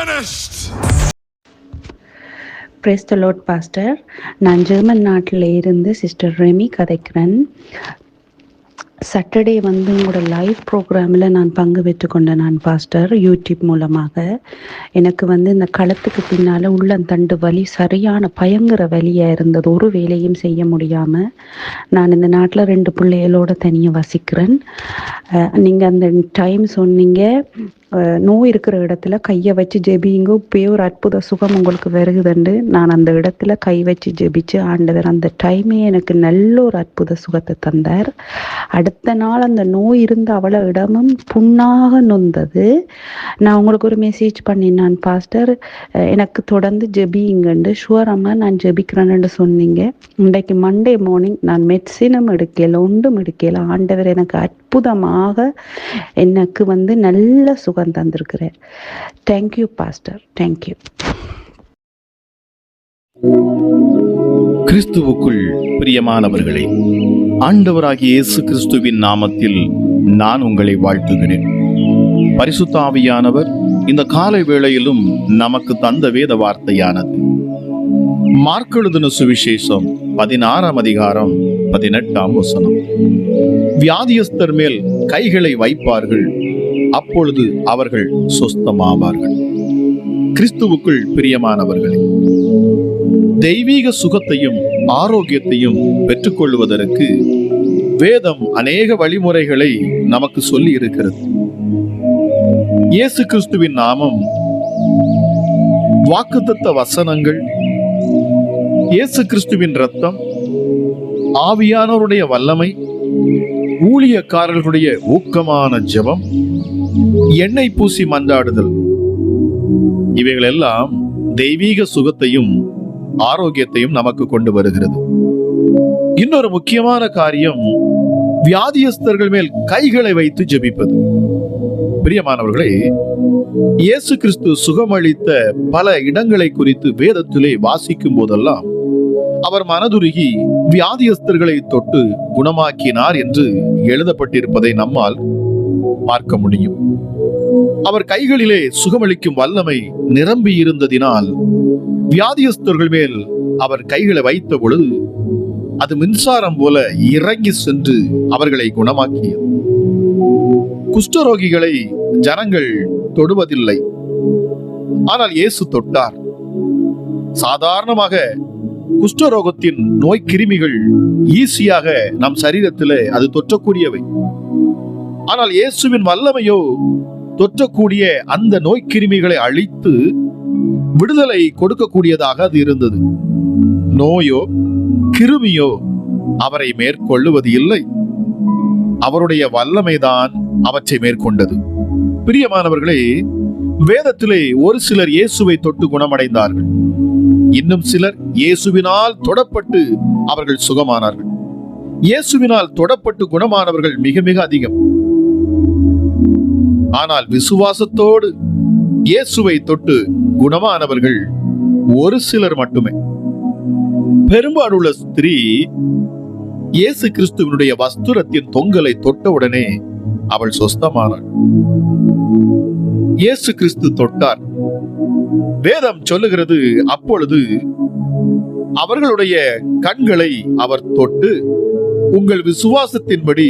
finished. Praise the lord pastor நான் German நாட்டில் இருந்து சிஸ்டர் ரெமி கதைக்கிறேன். சாட்டர்டே வந்து உங்களோட லைவ் ப்ரோக்ராமில் நான் பங்கு பெற்றுக்கொண்டேன் நான் பாஸ்டர் யூடியூப் மூலமாக. எனக்கு வந்து இந்த களத்துக்கு பின்னால் உள்ளந்தண்டு வலி சரியான பயங்கர வலியாக இருந்தது. ஒரு வேலையும் செய்ய முடியாமல் நான் இந்த நாட்டில் ரெண்டு பிள்ளைகளோட தனியாக வசிக்கிறேன். நீங்கள் அந்த டைம் சொன்னீங்க. நோய் இருக்கிற இடத்துல கையை வச்சு ஜெபிங்க. இப்பயே ஒரு அற்புத சுகம் உங்களுக்கு வருகுதுண்டு. நான் அந்த இடத்துல கை வச்சு ஜெபிச்சு ஆண்டவர் அந்த டைமே எனக்கு நல்ல ஒரு அற்புத சுகத்தை தந்தார். அடுத்த நாள் அந்த நோய் இருந்த அவ்வளோ இடமும் புண்ணாக நொந்தது. நான் உங்களுக்கு ஒரு மெசேஜ் பண்ணினான் பாஸ்டர் எனக்கு தொடர்ந்து ஜெபிங்கண்டு ஷுவர் அம்மா நான் ஜெபிக்கிறேன்னு சொன்னீங்க. இன்றைக்கு மண்டே மார்னிங் நான் மெடிசினும் எடுக்கல ஒன்றும் எடுக்கல. ஆண்டவர் எனக்கு அற்புதமாக எனக்கு வந்து நல்ல சுக சுகம் தந்திருக்கிறார். தேங்க்யூ பாஸ்டர் தேங்க்யூ கிறிஸ்துவுக்குள் பிரியமானவர்களே ஆண்டவராகிய இயேசு கிறிஸ்துவின் நாமத்தில் நான் உங்களை வாழ்த்துகிறேன். பரிசுத்தாவியானவர் இந்த காலை வேளையிலும் நமக்கு தந்த வேத வார்த்தையானது. மார்க்கெழுதின சுவிசேஷம் பதினாறாம் அதிகாரம் பதினெட்டாம் வசனம். வியாதியஸ்தர் மேல் கைகளை வைப்பார்கள் அப்பொழுது அவர்கள் சொஸ்தமாவார்கள். கிறிஸ்துவுக்குள் பிரியமானவர்களே தெய்வீக சுகத்தையும் ஆரோக்கியத்தையும் பெற்றுக்கொள்வதற்கு வேதம் அநேக வழிமுறைகளை நமக்கு சொல்லி இருக்கிறது இயேசு கிறிஸ்துவின் நாமம் வாக்குத்தத்த வசனங்கள் இயேசு கிறிஸ்துவின் ரத்தம் ஆவியானவருடைய வல்லமை ஊழியக்காரர்களுடைய ஊக்கமான ஜெபம் எண்ணெய் பூசி மன்றாடுதல். இவைகளெல்லாம் தெய்வீக சுகத்தையும் ஆரோக்கியத்தையும் நமக்கு கொண்டு வருகிறது. இன்னொரு முக்கியமான காரியம் வியாதியஸ்தர்கள் மேல் கைகளை வைத்து ஜெபிப்பது. பிரியமானவர்களே இயேசு கிறிஸ்து சுகமளித்த பல இடங்களை குறித்து வேதத்திலே வாசிக்கும் போதெல்லாம் அவர் மனதுருகி வியாதியஸ்தர்களை தொட்டு குணமாக்கினார் என்று எழுதப்பட்டிருப்பதை நம்மால் பார்க்க முடியும். அவர் கைகளிலே சுகமளிக்கும் வல்லமை நிரம்பி இருந்ததினால் வியாதியஸ்தர்கள் மேல் அவர் கைகளை வைத்த பொழுது அது மின்சாரம் போல இறங்கி சென்று அவர்களை குணமாக்கியது. குஷ்டரோகிகளை ஜனங்கள் தொடுவதில்லை. ஆனால் இயேசு தொட்டார். சாதாரணமாக குஷ்டரோகத்தின் நோய் கிருமிகள் ஈஸியாக நம் சரீரத்தில் அது தொற்றக்கூடியவை. ஆனால் இயேசுவின் வல்லமையோ தொற்றக்கூடிய அந்த நோய் கிருமிகளை அழித்து விடுதலை கொடுக்கக்கூடியதாக அது இருந்தது. நோயோ கிருமியோ அவரை மேற்கொள்ளுவது இல்லை. அவருடைய வல்லமைதான் அவற்றை மேற்கொண்டது. பிரியமானவர்களே வேதத்திலே ஒரு சிலர் இயேசுவை தொட்டு குணமடைந்தார்கள். இன்னும் சிலர் இயேசுவினால் தொடப்பட்டு அவர்கள் சுகமானார்கள். இயேசுவினால் தொடப்பட்டு குணமானவர்கள் மிக மிக அதிகம். ஆனால் விசுவாசத்தோடு இயேசுவை தொட்டு குணமானவர்கள் ஒரு சிலர் மட்டுமே. பெரும்பாலுள்ள ஸ்திரீ இயேசு கிறிஸ்துவனுடைய வஸ்துரத்தின் தொங்கலை தொட்டவுடனே அவள் சொஸ்தமானாள். இயேசு கிறிஸ்து தொட்டார். வேதம் சொல்லுகிறது அப்பொழுது அவர்களுடைய கண்களை அவர் தொட்டு உங்கள் விசுவாசத்தின்படி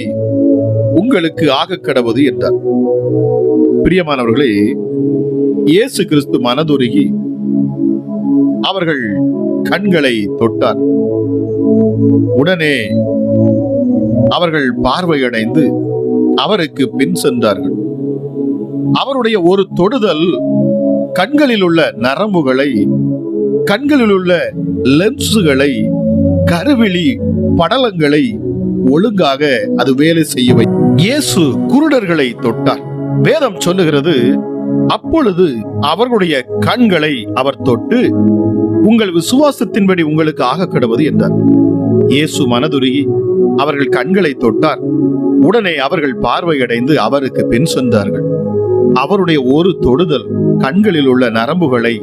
உங்களுக்கு ஆக கடவுது என்றார். பிரியமானவர்களே இயேசு கிறிஸ்து மனதுருகி அவர்கள் கண்களை தொட்டார். உடனே அவர்கள் பார்வையடைந்து அவருக்கு பின் சென்றார்கள். அவருடைய ஒரு தொடுதல் கண்களில் உள்ள நரம்புகளை கண்களில் உள்ள லென்சுகளை கருவிழி படலங்களை ஒழுங்காக அது வேலை செய்யவை இயேசு குருடர்களை தொட்டார். வேதம் சொல்லுகிறது அப்பொழுது அவர்களுடைய கண்களை அவர் தொட்டு உங்கள் விசுவாசத்தின்படி உங்களுக்கு ஆக கிடவது என்றார். இயேசு மனதுருகி அவர்கள் கண்களை தொட்டார். உடனே அவர்கள் பார்வையடைந்து அவருக்கு பின் சென்றார்கள். அவருடைய ஒரு தொடுதல் கண்களில் உள்ள நரம்புகளை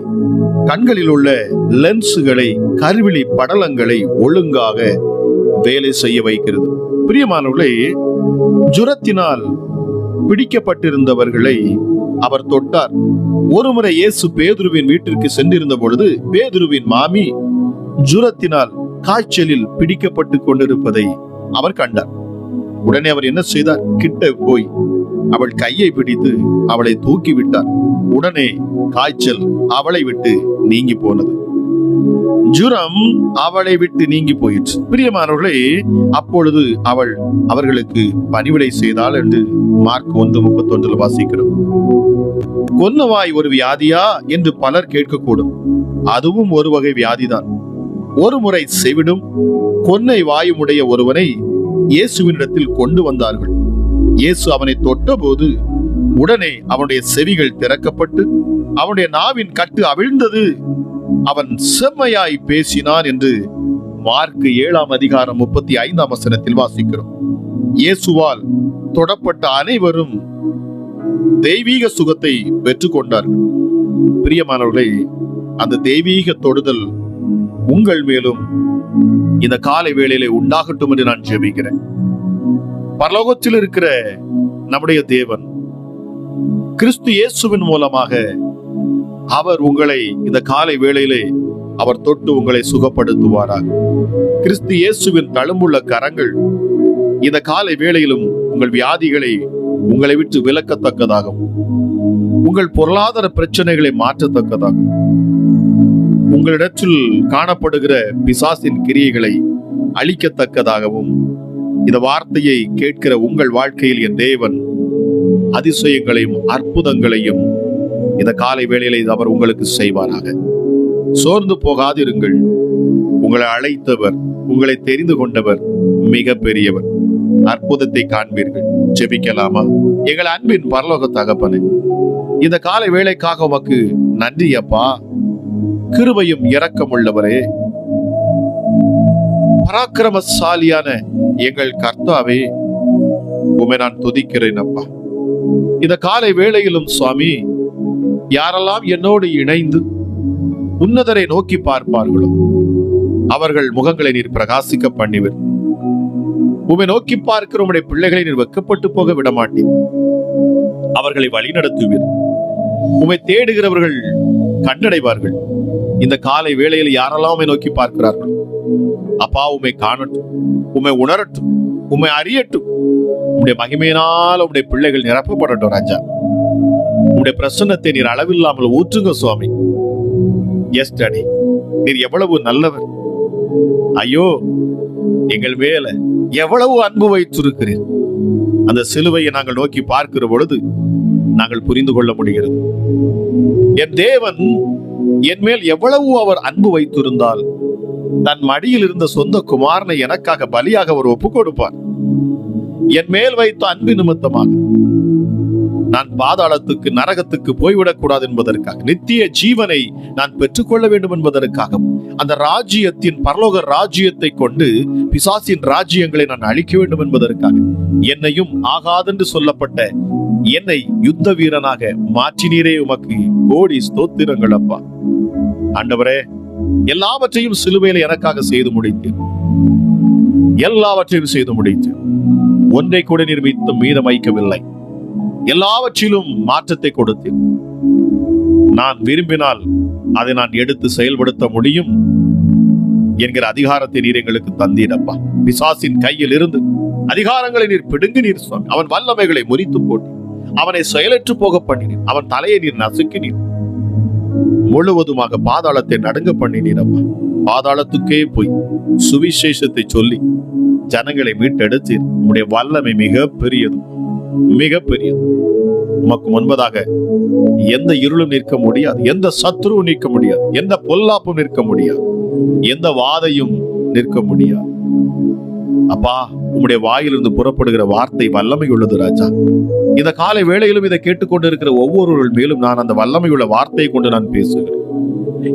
கண்களில் உள்ள லென்ஸுகளை கருவிழி படலங்களை ஒழுங்காக வேலை செய்ய வைக்கிறது. பிரியமானவர்களே ஜுரத்தினால் பிடிக்கப்பட்டிருந்தவர்களை அவர் தொட்டார். ஒருமுறை இயேசு பேதுருவின் வீட்டிற்கு சென்றிருந்த பொழுது பேதுருவின் மாமி ஜுரத்தினால் காய்ச்சலில் பிடிக்கப்பட்டு கொண்டிருப்பதை அவர் கண்டார். உடனே அவர் என்ன செய்தார்? கிட்ட போய் அவள் கையை பிடித்து அவளை தூக்கி விட்டார். உடனே காய்ச்சல் அவளை விட்டு நீங்கி போனது. ஜுரம் அவளை விட்டு நீங்கி போயிற்று. பிரியமானவர்களே அப்பொழுது அவள் அவர்களுக்கு பணிவிடை செய்தாள் என்று மார்க் ஒன்று முப்பத்தொன்றில் வாசிக்கிறோம். கொன்னவாய் ஒரு வியாதியா? என்று பலர் கேட்கக்கூடும். அதுவும் ஒரு வகை வியாதிதான். ஒரு முறை செவிடும் கொன்னை வாயுமுடைய ஒருவனை இயேசுவினிடத்தில் கொண்டு வந்தார்கள். இயேசு அவனை தொட்டபோது உடனே அவனுடைய செவிகள் திறக்கப்பட்டு அவனுடைய நாவின் கட்டு அவிழ்ந்தது. அவன் செம்மையாய் பேசினான் என்று மார்க் ஏழாம் அதிகாரம் முப்பத்தி ஐந்தாம் வசனத்தில் வாசிக்கிறோம். இயேசுவால் தொடப்பட்ட அனைவரும் தெய்வீக சுகத்தை பெற்றுக்கொண்டார்கள். பிரியமானவர்களே அந்த தெய்வீக தொடுதல் உங்கள் மேலும் இந்த காலை வேளையிலே உண்டாகட்டும் என்று நான் ஜெபிக்கிறேன். பரலோகத்தில் இருக்கிற நம்முடைய தேவன் கிறிஸ்து இயேசுவின் மூலமாக அவர் உங்களை இந்த காலை வேளையிலே அவர் தொட்டு உங்களை சுகப்படுத்துவாராக. கிறிஸ்து இயேசுவின் தழும்புள்ள கரங்கள் இந்த காலை வேளையிலும் உங்கள் வியாதிகளை உங்களை விட்டு விலக்கத்தக்கதாகவும் உங்கள் பொருளாதார பிரச்சனைகளை மாற்றத்தக்கதாகவும் உங்களிடத்தில் காணப்படுகிற பிசாசின் கிரியைகளை அழிக்கத்தக்கதாகவும் இந்த வார்த்தையை கேட்கிற உங்கள் வாழ்க்கையில் என் தேவன் அதிசயங்களையும் அற்புதங்களையும் இந்த காலை வேளையிலே அவர் உங்களுக்கு செய்வாராக. சோர்ந்து போகாதிருங்கள். உங்களை அழைத்தவர் உங்களை தெரிந்து கொண்டவர் மிக பெரியவர் அற்புதத்தை காண்பீர்கள். ஜெபிக்கலாமா? எங்கள் அன்பின் பரலோக தகப்பனே இந்த காலை வேலைக்காக உமக்கு நன்றி அப்பா. கிருபையும் இரக்கமுள்ளவரே பராக்கிரமசாலியான எங்கள் கர்த்தாவே உமை நான் துதிக்கிறேன் அப்பா. இந்த காலை வேளையிலும் சுவாமி யாரெல்லாம் என்னோடு இணைந்து உன்னதரை நோக்கி பார்ப்பார்களோ அவர்கள் முகங்களை நீர் பிரகாசிக்க பண்ணிவர். உமை நோக்கி பார்க்கிற உடைய பிள்ளைகளை நீர் வெக்கப்பட்டு போக விடமாட்டீர். அவர்களை வழிநடத்துவீர். உமை தேடுகிறவர்கள் கண்டடைவார்கள் இந்த காலை வேளையில் யாரெல்லாம் உம்மை நோக்கி பார்க்கிறார்கள் அப்பா உமை காணட்டும் உமை உணரட்டும் உமை அறியட்டும். உடைய மகிமையினால் உடைய பிள்ளைகள் நிரப்பப்படட்டும் ராஜா. உம்முடைய பிரசன்னத்தை நீர் அளவில்லாமல் ஊற்றுங்க சுவாமி. எஸ் டாடி நீர் எவ்வளவு நல்லவர். ஐயோ எங்கள் மேல எவ்வளவு அன்பு வைத்திருக்கிறீர். அந்த சிலுவையை நாங்கள் நோக்கி பார்க்கிற பொழுது நாங்கள் புரிந்து கொள்ள முடிகிறது. என் தேவன் என் மேல் எவ்வளவு அவர் அன்பு வைத்திருந்தால் தன் மடியில் இருந்த சொந்த குமாரனை எனக்காக பலியாக அவர் ஒப்புக் கொடுப்பார் என் மேல் வைத்த அன்பு நிமித்தமாக நான் பாதாளத்துக்கு நரகத்துக்கு போய்விடக் கூடாது என்பதற்காக நித்திய ஜீவனை நான் பெற்றுக்கொள்ள வேண்டும் என்பதற்காக அந்த ராஜ்யத்தின் பரலோக ராஜ்யத்தை கொண்டு பிசாசின் ராஜ்யங்களை நான் அழிக்க வேண்டும் என்பதற்காக என்னையும் ஆகாதென்று சொல்லப்பட்ட என்னை யுத்த வீரனாக மாற்றினீரே உமக்கு கோடி ஸ்தோத்திரங்கள் அப்பா. ஆண்டவரே எல்லாவற்றையும் சிலுவையில எனக்காக செய்து முடித்தேன். எல்லாவற்றையும் செய்து முடித்தேன். ஒன்றை கூட நிர்மித்து மீதம் வைக்கவில்லை. எல்லாவற்றிலும் மாற்றத்தை கொடுத்தேன் நான் விரும்பினால் அதை நான் எடுத்து செயல்படுத்த முடியும் என்கிற அதிகாரத்தை நீர் எங்களுக்கு தந்தீரப்பா. பிசாசின் கையில் இருந்து அதிகாரங்களை நீர் பிடுங்கி நீர் சுவாமி அவன் வல்லமைகளை முறித்து போட்டு அவனை செயலற்று போக பண்ணினீர். அவன் தலையை நீர் நசுக்கினீர். முழுவதுமாக பாதாளத்தை நடுங்க பண்ணினீர் அப்பா பாதாளத்துக்கே போய் சுவிசேஷத்தை சொல்லி ஜனங்களை மீட்டெடுத்தீர். உடைய வல்லமை மிக பெரியது. மிகப்பெரியது. உமக்கு முன்பதாக எந்த இருளும் நிற்க முடியாது எந்த சத்ருவும் நிற்க முடியாது எந்த பொல்லாப்பும் நிற்க முடியாது எந்த வாதையும் நிற்க முடியாது. அப்பா உம்முடைய வாயிலிருந்து புறப்படுகிற வார்த்தை வல்லமை உள்ளது ராஜா. இந்த காலை வேளையிலும் இதை கேட்டுக்கொண்டிருக்கிற ஒவ்வொருவர் மேலும் நான் அந்த வல்லமையுள்ள வார்த்தையை கொண்டு நான் பேசுகிறேன்.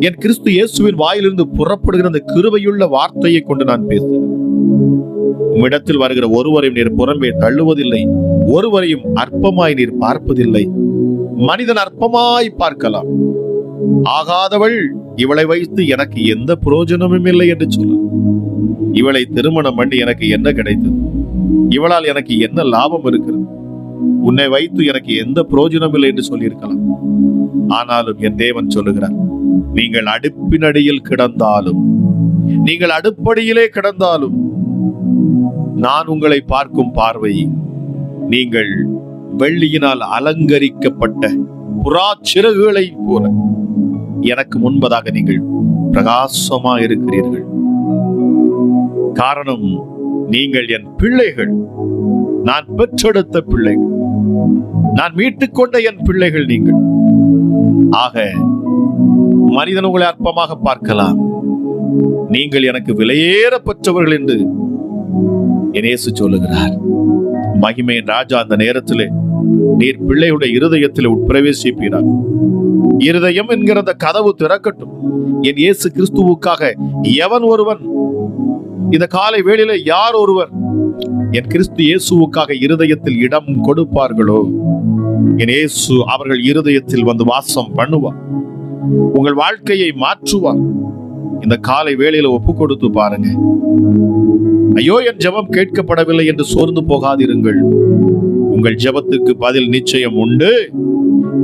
என் கிறிஸ்து இயேசுவின் வாயிலிருந்து புறப்படுகிற அந்த கிருபையுள்ள வார்த்தையை கொண்டு நான் பேசுகிறேன். உம்மிடத்தில் வருகிற ஒருவரையும் நீர் புறம்பே தள்ளுவதில்லை ஒருவரையும் அற்பமாய் நீர் பார்ப்பதில்லை. மனிதன் அற்பமாய் பார்க்கலாம். ஆகாதவள் இவளை வைத்து எனக்கு எந்த பிரயோஜனமும் இல்லை என்று சொல்லு. இவளை திருமணம் பண்ணி எனக்கு என்ன கிடைத்தது? இவளால் எனக்கு என்ன லாபம் இருக்கிறது? உன்னை வைத்து எனக்கு எந்த பிரயோஜனம் இல்லை என்று சொல்லியிருக்கலாம். ஆனாலும் என் தேவன் சொல்லுகிறார் நீங்கள் அடுப்பினடியில் கிடந்தாலும் நீங்கள் அடுப்படியிலே கிடந்தாலும் நான் உங்களை பார்க்கும் பார்வை நீங்கள் வெள்ளியினால் அலங்கரிக்கப்பட்ட புறா சிறகுகளை போல எனக்கு முன்பதாக நீங்கள் பிரகாசமா இருக்கிறீர்கள். காரணம் நீங்கள் என் பிள்ளைகள் நான் பெற்றெடுத்த பிள்ளைகள். நான் மீட்டுக் கொண்ட என் பிள்ளைகள் நீங்கள். ஆக மனிதன் உங்களை அற்பமாக பார்க்கலாம். நீங்கள் எனக்கு விலையேறப்பட்டவர்கள் என்று என் இயேசு சொல்லுகிறார். மகிமையின் ராஜா அந்த நேரத்திலே நீர் பிள்ளையுடைய இருதயத்தில் உட்பிரவேசிப்பீரார். இருதயம் என்கிற அந்த கதவு திறக்கட்டும். என் இயேசு கிறிஸ்துவுக்காக எவன் ஒருவன்? இந்த காலை வேளையில யார் ஒருவர் என் கிறிஸ்து இயேசுவுக்காக இருதயத்தில் இடம் கொடுப்பார்களோ? என் இயேசு அவர்கள் இருதயத்தில் வந்து வாசம் பண்ணுவார். உங்கள் வாழ்க்கையை மாற்றுவார். இந்த காலை வேளையில ஒப்பு கொடுத்து பாருங்க. ஐயோ என் ஜெபம் கேட்கப்படவில்லை என்று சோர்ந்து போகாதிருங்கள். உங்கள் ஜெபத்துக்கு பதில் நிச்சயம் உண்டு.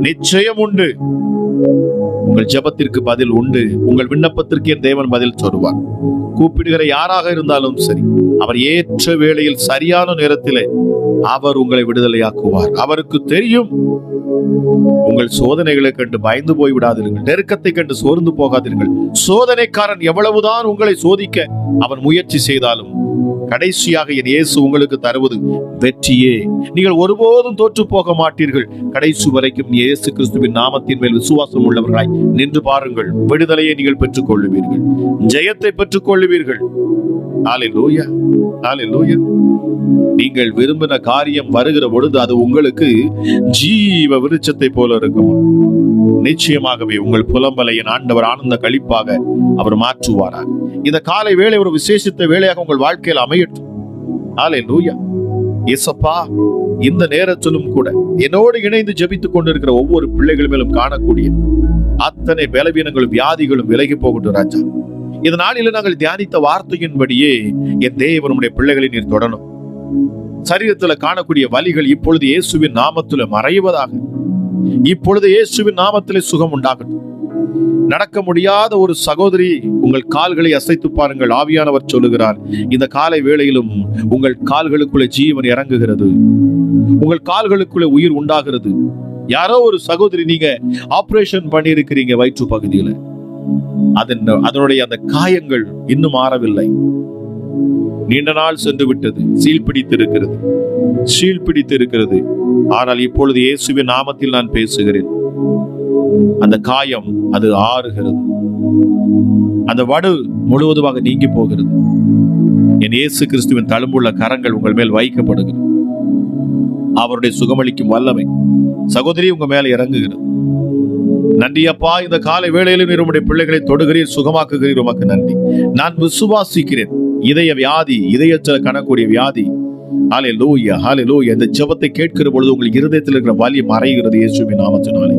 நிச்சயம் உண்டு உங்கள் ஜெபத்திற்கு பதில் உண்டு. உங்கள் விண்ணப்பத்திற்கு என் தேவன் பதில் சொல்வார் கூப்பிடுகிற யாராக இருந்தாலும் சரி அவர் ஏற்ற வேளையில் சரியான நேரத்திலே அவர் உங்களை விடுதலையாக்குவார். அவருக்கு தெரியும். உங்கள் சோதனைகளை கண்டு பயந்து போய் விடாதீர்கள் நெருக்கத்தை கண்டு சோர்ந்து போகாதீர்கள் சோதனைக்காரன் எவ்வளவுதான் உங்களை சோதிக்க அவன் முயற்சி செய்தாலும் கடைசியாக என் இயேசு உங்களுக்கு தருவது வெற்றியே. நீங்கள் ஒருபோதும் தோற்று போக மாட்டீர்கள். கடைசி வரைக்கும் இயேசு கிறிஸ்துவின் நாமத்தின் மேல் விசுவாசம் உள்ளவர்களாய் நின்று பாருங்கள். விடுதலையை நீங்கள் பெற்றுக் கொள்ளுவீர்கள் ஜெயத்தை பெற்றுக் கொள்ளுவீர்கள் நீங்கள் விரும்பின காரியம் வருகிற பொழுது அது உங்களுக்கு ஜீவ விருட்சத்தை போல இருக்கும். நிச்சயமாகவே உங்கள் புலம்பலையின் ஆண்டவர் ஆனந்த கழிப்பாக அவர் மாற்றுவாராக. இந்த காலை வேளை ஒரு விசேஷித்த வேலையாக உங்கள் வாழ்க்கையில் அமையட்டும். ஆலே லூயா இசப்பா இந்த நேரத்திலும் கூட என்னோடு இணைந்து ஜெபித்துக் கொண்டிருக்கிற ஒவ்வொரு பிள்ளைகள் மேலும் காணக்கூடிய அத்தனை பலவீனங்களும் வியாதிகளும் விலகி போகட்டும் ராஜா. இதனால நாளில நாங்கள் தியானித்த வார்த்தையின்படியே என் தேவன் உம்முடைய பிள்ளைகளை நீர் தொடரும் சரீரத்துல காணக்கூடிய வலிகள் இப்பொழுது இயேசுவின் நாமத்துல மறைவதாக. இப்பொழுது இயேசுவின் நாமத்திலே சுகம் உண்டாகட்டும். நடக்க முடியாத ஒரு சகோதரி உங்கள் கால்களை அசைத்து பாருங்கள் ஆவியானவர் சொல்லுகிறார். இந்த காலை வேளையிலும் உங்கள் கால்களுக்குள்ளே ஜீவன் இறங்குகிறது. உங்கள் கால்களுக்குள்ளே உயிர் உண்டாகிறது. யாரோ ஒரு சகோதரி நீங்க ஆபரேஷன் பண்ணி இருக்கிறீங்க வயிற்று பகுதியில. அதன் அதனுடைய அந்த காயங்கள் இன்னும் மாறவில்லை. நீண்ட நாள் சென்று விட்டது சீல் பிடித்திருக்கிறது சீல் பிடித்திருக்கிறது. ஆனால் இப்பொழுது இயேசுவின் நாமத்தில் நான் பேசுகிறேன். அந்த காயம் அது ஆறுகிறது. அந்த வடு முழுவதுமாக நீங்கி போகிறது. என் இயேசு கிறிஸ்துவின் தழும்புள்ள கரங்கள் உங்கள் மேல் வைக்கப்படுகிறது. அவருடைய சுகமளிக்கும் வல்லமை சகோதரி உங்க மேல இறங்குகிறது. நன்றி அப்பா இந்த காலை வேளையிலும் நீர் பிள்ளைகளை தொடுகிறீர் சுகமாக்குகிறீர் உமக்கு நன்றி. நான் விசுவாசிக்கிறேன். இதய வியாதி இதயச்சல் காணக்கூடிய வியாதி ஹாலே லூயா ஹாலே லூயா இந்த ஜபத்தை கேட்கிற பொழுது உங்கள் இருதயத்தில் இருக்கிற வலி மறைகிறது இயேசுவின் நாமத்தினாலே.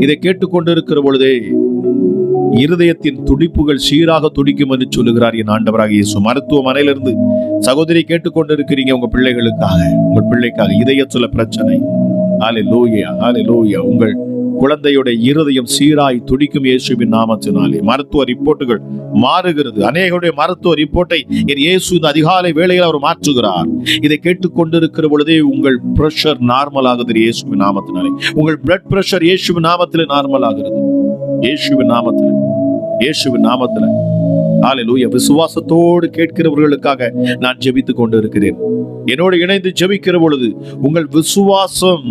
இதை கேட்டுக்கொண்டிருக்கிற பொழுதே இருதயத்தின் துடிப்புகள் சீராக துடிக்கும் என்று சொல்லுகிறார் என் ஆண்டவராக இயேசு. மருத்துவமனையிலிருந்து சகோதரி கேட்டுக்கொண்டிருக்கிறீங்க உங்க பிள்ளைகளுக்காக உங்கள் பிள்ளைக்காக. இதயத்துல பிரச்சனை. ஹாலே லூயா ஹாலே லூயா உங்கள் குழந்தையுடைய இருதயம் சீராய் துடிக்கும் இயேசுவின் நாமத்தினாலே. மருத்துவ ரிப்போர்ட்டுகள் மாறுகிறது. அநேகருடைய மருத்துவ ரிப்போர்ட்டை என் இயேசு இந்த அதிகாலை வேளையில் அவர் மாற்றுகிறார். இதை கேட்டுக்கொண்டிருக்கிற பொழுதே உங்கள் பிரஷர் நார்மல் ஆகுது இயேசுவின் நாமத்தினாலே. உங்கள் பிளட் பிரஷர் இயேசுவின் நாமத்திலே நார்மல் ஆகிறது. இயேசுவின் நாமத்திலே. இயேசுவின் நாமத்திலே. ஹalleluya விசுவாசத்தோடு கேட்கிறவர்களுக்காக நான் ஜெபித்துக் கொண்டு இருக்கிறேன் என்னோடு இணைந்து ஜெபிக்கிற பொழுது உங்கள் விசுவாசம்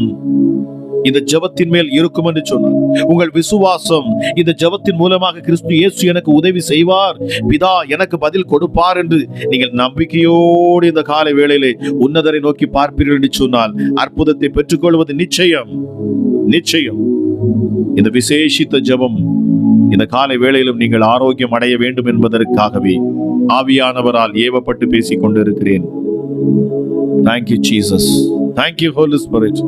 இந்த ஜெபத்தின் மேல் இருக்கும் என்று சொன்னார். உங்கள் விசுவாசம் இந்த ஜெபத்தின் மூலமாக கிறிஸ்து இயேசு எனக்கு உதவி செய்வார். பிதா எனக்கு பதில் கொடுப்பார் என்று நீங்கள் நம்பிக்கையோடு இந்த காலை வேளையிலே உன்னதரை நோக்கி பார்ப்பீர்கள் என்று சொன்னால் அற்புதத்தை பெற்றுக்கொள்வது நிச்சயம். நிச்சயம். இந்த விசேஷித்த ஜெபம் இந்த காலை வேளையிலும் நீங்கள் ஆரோக்கியம் அடைய வேண்டும் என்பதற்காகவே ஆவியானவரால் ஏவப்பட்டு பேசிக் கொண்டிருக்கிறேன் thank you Jesus thank you holy spirit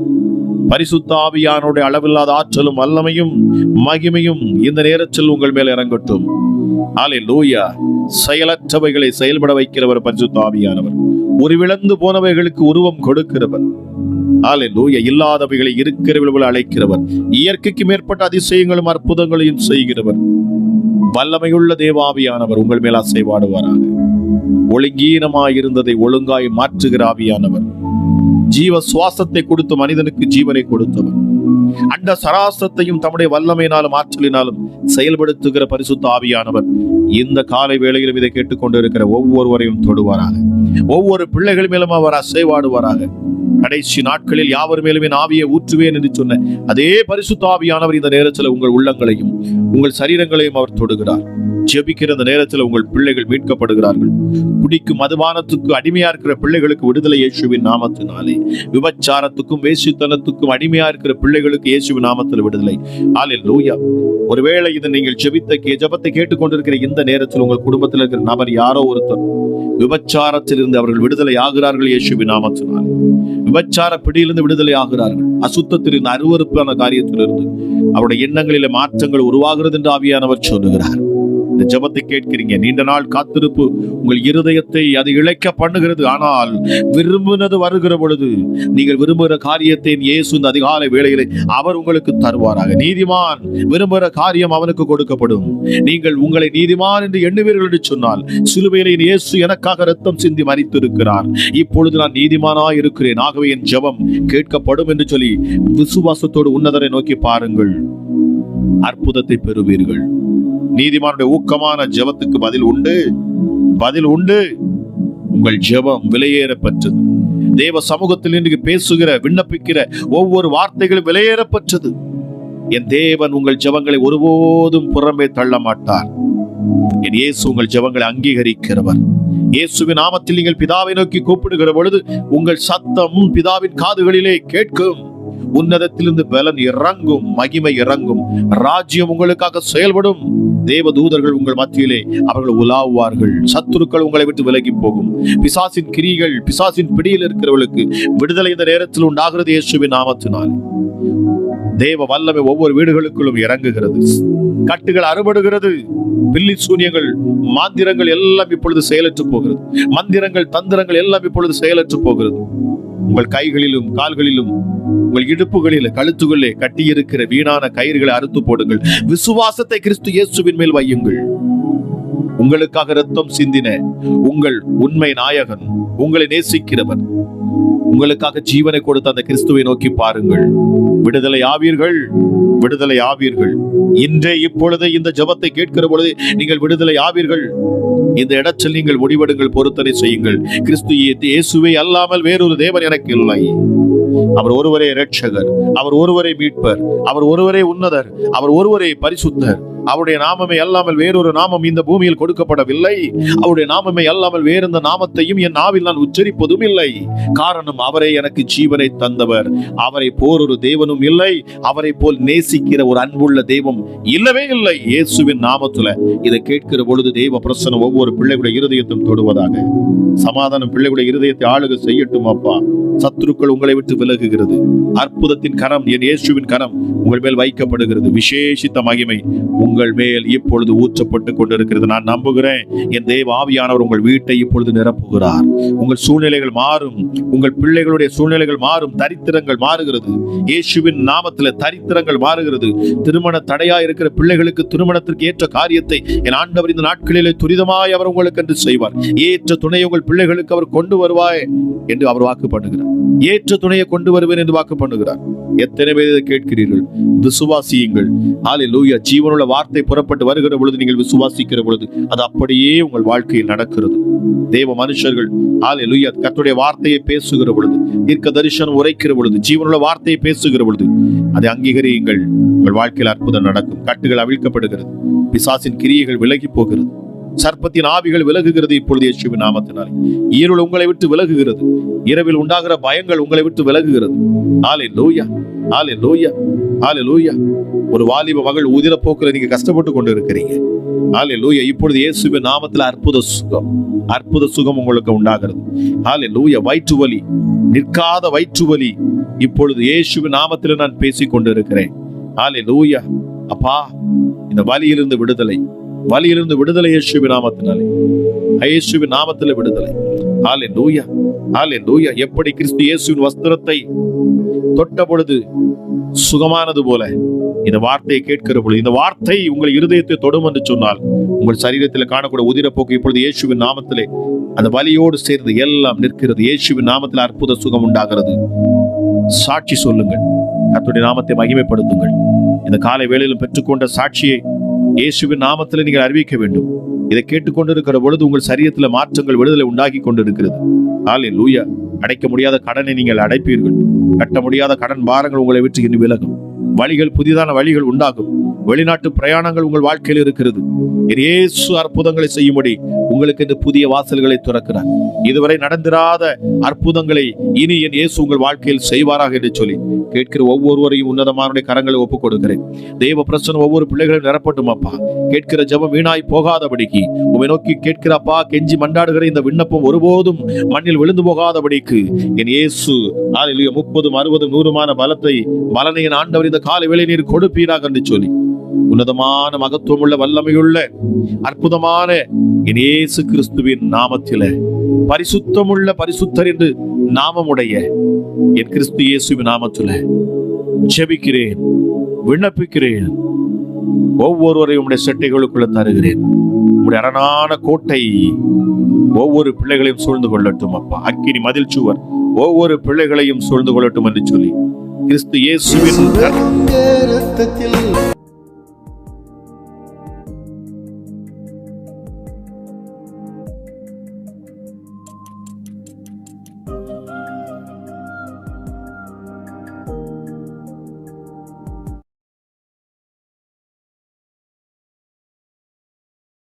பரிசுத்தாவியானுடைய அளவில்லாத ஆற்றலும் வல்லமையும் மகிமையும் இந்த நேரத்தில் உங்கள் மேல் இறங்கட்டும். ஆலே லூயா செயலற்றவைகளை செயல்பட வைக்கிறவர் பரிசுத்தாவியானவர். உருவிழந்து போனவைகளுக்கு உருவம் கொடுக்கிறவர். ஆலே லூயா இல்லாதவைகளை இருக்கிறவர்கள் அழைக்கிறவர். இயற்கைக்கு மேற்பட்ட அதிசயங்களும் அற்புதங்களையும் செய்கிறவர். வல்லமையுள்ள தேவாவியானவர் உங்கள் மேல் அசைவாடுவாராக. ஒழுங்கீனமாய் இருந்ததை ஒழுங்காய் மாற்றுகிற ஆவியானவர். ஜீவ சுவாசத்தை கொடுத்து மனிதனுக்கு ஜீவனை கொடுத்தவர் அண்ட சராசத்தையும் தம்முடைய வல்லமையினாலும் ஆற்றலினாலும் செயல்படுத்துகிற பரிசுத்த ஆவியானவர் இந்த காலை வேளையிலும் இதை கேட்டுக்கொண்டிருக்கிற ஒவ்வொருவரையும் தொடுவாராக. ஒவ்வொரு பிள்ளைகள் மேலும் அவர் அசைவாடுவாராக. கடைசி நாட்களில் யாவர் மேலும் என் ஆவியை ஊற்றுவேன் என்று சொன்ன அதே பரிசுத்த ஆவியானவர் இந்த நேரத்தில் உங்கள் உள்ளங்களையும் உங்கள் சரீரங்களையும் அவர் தொடுகிறார். ஜெபிக்கிற இந்த நேரத்தில் உங்கள் பிள்ளைகள் மீட்கப்படுகிறார்கள். குடிக்கும் மதுபானத்துக்கு அடிமையா இருக்கிற பிள்ளைகளுக்கு விடுதலை இயேசுவின் நாமத்தினாலே. விபச்சாரத்துக்கும் வேசித்தனத்துக்கும் அடிமையா இருக்கிற பிள்ளைகளுக்கு இயேசுவின் நாமத்தில் விடுதலை. ஆலில் லூயா ஒருவேளை இதை நீங்கள் ஜெபித்த கே- ஜெபத்தை கேட்டுக்கொண்டிருக்கிற இந்த நேரத்தில் உங்கள் குடும்பத்தில் இருக்கிற நபர் யாரோ ஒருத்தர். விபச்சாரத்தில் இருந்து அவர்கள் விடுதலை ஆகிறார்கள் இயேசுவின் நாமத்தினாலே. விபச்சார பிடியிலிருந்து விடுதலை ஆகிறார்கள். அசுத்தத்திலிருந்து அருவறுப்பான காரியத்திலிருந்து. அவருடைய எண்ணங்களிலே மாற்றங்கள் உருவாகிறது என்று ஆவியானவர் சொல்லுகிறார். இந்த ஜெபத்தை கேட்கிறீங்க. நீண்ட நாள் காத்திருப்பு உங்கள் இருதயத்தை அது இழைக்க பண்ணுகிறது. ஆனால் விரும்பினது வருகிற பொழுது நீங்கள் விரும்புகிற காரியத்தை இயேசு இந்த அதிகாலை வேளையிலே அவர் உங்களுக்கு தருவாராக. நீதிமான் விரும்புகிற காரியம் அவனுக்கு கொடுக்கப்படும். நீங்கள் உங்களை நீதிமான் என்று எண்ணுவீர்கள் என்று சொன்னால் சிலுவையிலே இயேசு எனக்காக ரத்தம் சிந்தி மறித்திருக்கிறார் இப்பொழுது நான் நீதிமானாய் இருக்கிறேன். ஆகவே என் ஜெபம் கேட்கப்படும் என்று சொல்லி விசுவாசத்தோடு உன்னதரை நோக்கி பாருங்கள். அற்புதத்தை பெறுவீர்கள். நீதிமானுடைய ஊக்கமான ஜெபத்துக்கு பதில் உண்டு. பதில் உண்டு. உங்கள் ஜெபம் விலையேறப்பட்டது தேவ சமூகத்தில் இன்றைக்கு பேசுகிற விண்ணப்பிக்கிற ஒவ்வொரு வார்த்தைகளும் விலையேறப்பட்டது என் தேவன் உங்கள் ஜெபங்களை ஒருபோதும் புறம்பே தள்ள மாட்டார் என் இயேசு உங்கள் ஜெபங்களை அங்கீகரிக்கிறவர். இயேசுவின் நாமத்தில் நீங்கள் பிதாவை நோக்கி கூப்பிடுகிற பொழுது உங்கள் சத்தம் பிதாவின் காதுகளிலே கேட்கும். உன்னதத்திலிருந்து பலன் இறங்கும் மகிமை இறங்கும். ராஜ்யம் உங்களுக்காக செயல்படும். தேவ தூதர்கள் உங்கள் மத்தியிலே அவர்கள் உலாவுவார்கள். சத்துருக்கள் உங்களை விட்டு விலகி போகும். பிசாசின் கிரிகள் பிசாசின் பிடியில் இருக்கிறவர்களுக்கு விடுதலை இந்த நேரத்தில் உண்டாகிறது இயேசுவின் நாமத்தினால். தேவ வல்லமை ஒவ்வொரு வீடுகளுக்குள்ளும் இறங்குகிறது. கட்டுகள் அறுபடுகிறது. பில்லி சூன்யங்கள் மாந்திரங்கள் எல்லாம் இப்பொழுது செயலற்று போகிறது. மந்திரங்கள் தந்திரங்கள் எல்லாம் இப்பொழுது செயலற்று போகிறது. உங்கள் கைகளிலும் கால்களிலும் உங்கள் இடுப்புகளில் கழுத்துகளிலே கட்டியிருக்கிற வீணான கயிறுகளை அறுத்து போடுங்கள். விசுவாசத்தை கிறிஸ்து இயேசுவின் மேல் வையுங்கள். உங்களுக்காக ரத்தம் சிந்தின உங்கள் உண்மை நாயகன் உங்களை நேசிக்கிறவர் உங்களுக்காக ஜீவனை கொடுத்த அந்த கிறிஸ்துவை நோக்கி பாருங்கள். விடுதலை ஆவீர்கள் விடுதலை ஆவீர்கள். இன்றே இப்பொழுது இந்த ஜெபத்தை கேட்கிற பொழுது நீங்கள் விடுதலை ஆவீர்கள். இந்த இடத்தில் நீங்கள் முடிவெடுங்கள் பொருத்தனை செய்யுங்கள். கிறிஸ்து இயேசுவை அல்லாமல் வேறொரு தேவன் எனக்கு இல்லை அவர் ஒருவரே இரட்சகர் அவர் ஒருவரே மீட்பர் அவர் ஒருவரே உன்னதர் அவர் ஒருவரே பரிசுத்தர். அவருடைய நாமமே அல்லாமல் வேறொரு நாமம் இந்த பூமியில் கொடுக்கப்படவில்லை. அவருடைய நாமமே அல்லாமல் வேறெந்த நாமத்தையும் என் நாவில் நான் உச்சரிப்பதும் இல்லை. காரணம் அவரே எனக்கு ஜீவனை தந்தவர். அவரை போர் ஒரு தேவனும் இல்லை. அவரை போல் நேசிக்கிற ஒரு அன்புள்ள தெய்வம் இல்லவே இல்லை. இயேசுவின் நாமத்துல இதை கேட்கிற பொழுது தெய்வ பிரசனம் ஒவ்வொரு பிள்ளைகளுடைய இருதயத்தையும் தொடுவதாக. சமாதானம் பிள்ளைகளுடைய இருதயத்தை ஆளுக செய்யட்டும் அப்பா. சத்துருக்கள் உங்களை விட்டு விலகுகிறது. அற்புதத்தின் கரம் என் இயேசுவின் கரம் உங்கள் மேல் வைக்கப்படுகிறது. விசேஷித்த மகிமை உங்கள் உங்கள் மேல் இப்பொழுது ஊற்றப்பட்டு கொண்டிருக்கிறது. நான் நம்புகிறேன் என் தேவ ஆவியானவர் உங்கள் வீட்டை இப்பொழுது நிரப்புகிறார். உங்கள் சூழ்நிலைகள் மாறும். உங்கள் பிள்ளைகளுடைய சூழ்நிலைகள் மாறும். தரித்திரங்கள் மாறுகிறது. இயேசுவின் நாமத்தில் தரித்திரங்கள் மாறுகிறது. திருமண தடையா இருக்கிற பிள்ளைகளுக்கு திருமணத்திற்கு ஏற்ற காரியத்தை என் ஆண்டவர் இந்த நாட்களிலே துரிதமாய் அவர் உங்களுக்கு என்று செய்வார். ஏற்ற துணை உங்கள் பிள்ளைகளுக்கு அவர் கொண்டு வருவாய் என்று அவர் வாக்கு பண்ணுகிறார். ஏற்ற துணையை கொண்டு வருவேன் என்று வாக்கு பண்ணுகிறார். எத்தனை பேர் கேட்கிறீர்கள்? விசுவாசியுங்கள். ஆலே லூயா ஜீவனுள்ள வார்த்தை புறப்பட்டு வருகிற பொழுது நீங்கள் விசுவாசிக்கிற பொழுது அது அப்படியே உங்கள் வாழ்க்கையில் நடக்கிறது. தேவ மனுஷர்கள் ஆலே லுய்யா கத்துடைய வார்த்தையை பேசுகிற பொழுது தீர்க்க தரிசனம் உரைக்கிற பொழுது ஜீவனுள்ள வார்த்தையை பேசுகிற பொழுது அதை அங்கீகரியுங்கள். உங்கள் வாழ்க்கையில் அற்புதம் நடக்கும். கட்டுகள் அவிழ்க்கப்படுகிறது. பிசாசின் கிரியைகள் விலகி போகிறது. சர்ப்பத்தின் ஆவிகள் விலகுகிறது இப்பொழுது இயேசுவின் நாமத்தினாலே. இருள் உங்களை விட்டு விலகுகிறது. இரவில் உண்டாகிற பயங்கள் உங்களை விட்டு விலகுகிறது. ஆலே லூயா ஆலே லூயா ஆலே லூயா ஒரு வாலிப மகள் உதிர போக்குல நீங்க கஷ்டப்பட்டு கொண்டு இருக்கிறீங்க ஆலே லூயா இப்பொழுது இயேசுவின் நாமத்தில் அற்புத சுகம். அற்புத சுகம் உங்களுக்கு உண்டாகிறது. ஆலே லூயா வயிற்று வலி. நிற்காத வயிற்று வலி. இப்பொழுது இயேசுவின் நாமத்தில் நான் பேசிக் கொண்டிருக்கிறேன் ஆலே லூயா அப்பா இந்த வலியிலிருந்து விடுதலை. வலியிலிருந்து விடுதலை இயேசுவி நாமத்தினாலே. இயேசுவின் நாமத்தில் விடுதலை. ஹalleluya ஹalleluya எப்படி கிறிஸ்து இயேசுவின் வஸ்திரத்தை தொட்ட பொழுது சுகமானது போல இந்த வார்த்தையை கேட்கிற பொழுது இந்த வார்த்தை உங்கள் இருதயத்தை தொடும் என்று சொன்னால் உங்கள் சரீரத்தில் காணக்கூடிய உதிரப்போக்கு இப்பொழுது இயேசுவின் நாமத்திலே அந்த வலியோடு சேர்ந்து எல்லாம் நிற்கிறது. இயேசுவின் நாமத்தில் அற்புத சுகம் உண்டாகிறது. சாட்சி சொல்லுங்கள். கத்துடைய நாமத்தை மகிமைப்படுத்துங்கள். இந்த காலை வேளையிலும் பெற்றுக்கொண்ட சாட்சியை இயேசுவின் நாமத்தில் நீங்கள் அறிவிக்க வேண்டும். இதை கேட்டுக்கொண்டிருக்கிற பொழுது உங்கள் சரீரத்தில் மாற்றங்கள் விடுதலை உண்டாகி கொண்டிருக்கிறது. ஆலே லூயா அடைக்க முடியாத கடனை நீங்கள் அடைப்பீர்கள். கட்ட முடியாத கடன் பாரங்கள் உங்களை விட்டு இனி விலகும். வழிகள் புதிதான வழிகள் உண்டாகும். வெளிநாட்டு பிரயாணங்கள் உங்கள் வாழ்க்கையில் இருக்கிறது. இயேசு அற்புதங்களை செய்யும்படி உங்களுக்கு இந்த புதிய வாசல்களை திறக்கிறார் இதுவரை நடந்திராத அற்புதங்களை இனி என் இயேசு உங்கள் வாழ்க்கையில் செய்வாராக என்று சொல்லி கேட்கிற ஒவ்வொருவரையும் உன்னதமான கரங்களை ஒப்புக் கொடுக்கிறேன் தெய்வ பிரசனம் ஒவ்வொரு பிள்ளைகளும் நிரப்பட்டும் அப்பா. கேட்கிற ஜபம் வீணாய் போகாதபடிக்கு உமை நோக்கி கேட்கிற அப்பா கெஞ்சி மண்டாடுகிற இந்த விண்ணப்பம் ஒருபோதும் மண்ணில் விழுந்து போகாதபடிக்கு என் இயேசு முப்பதும் அறுபதும் நூறுமான பலத்தை பலனையின் ஆண்டவர் இந்த காலை வேலை நீர் கொடுப்பீராக என்று சொல்லி உன்னதமான மகத்துவமுள்ள வல்லமையுள்ள அற்புதமான என் இயேசு கிறிஸ்துவின் நாமத்தில பரிசுத்தமுள்ள பரிசுத்தர் என்று நாமமுடைய என் கிறிஸ்து இயேசுவின் நாமத்தில ஜெபிக்கிறேன் விண்ணப்பிக்கிறேன் ஒவ்வொருவரையும் உடைய செட்டைகளுக்குள்ள தருகிறேன். உடைய அரணான கோட்டை ஒவ்வொரு பிள்ளைகளையும் சூழ்ந்து கொள்ளட்டும் அப்பா. அக்கினி மதில் சுவர் ஒவ்வொரு பிள்ளைகளையும் சூழ்ந்து கொள்ளட்டும் என்று சொல்லி கிறிஸ்து இயேசுவின்